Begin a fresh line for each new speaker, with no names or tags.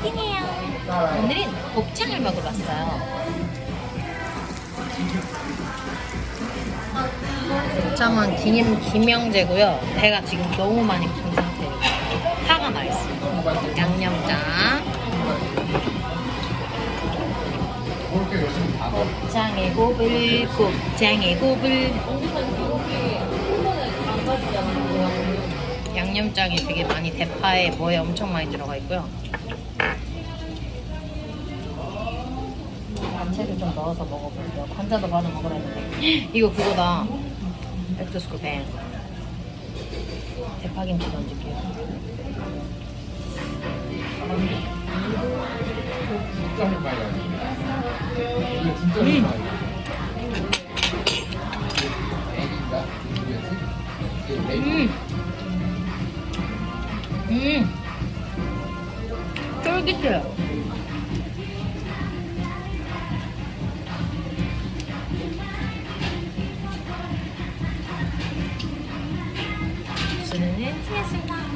파이팅해요. 오늘은 곱창을 먹으러 왔어요. 곱창은 김, 김영재고요. 배가 지금 너무 많이 고픈 상태예요. 파가 나 있어요. 양념장. 곱창의 고불, 곱창의 고불. 양념장이 되게 많이 대파에 뭐에 엄청 많이 들어가 있고요. 야채를 좀 넣어서 먹어볼게요. 관자도 바로 먹으라 했는데 이거 그거다. 백두스쿨 뱅. 대파김치 던질게요. 음. 음. 쫄깃해요. 수는 수고하셨 습니다. 안녕.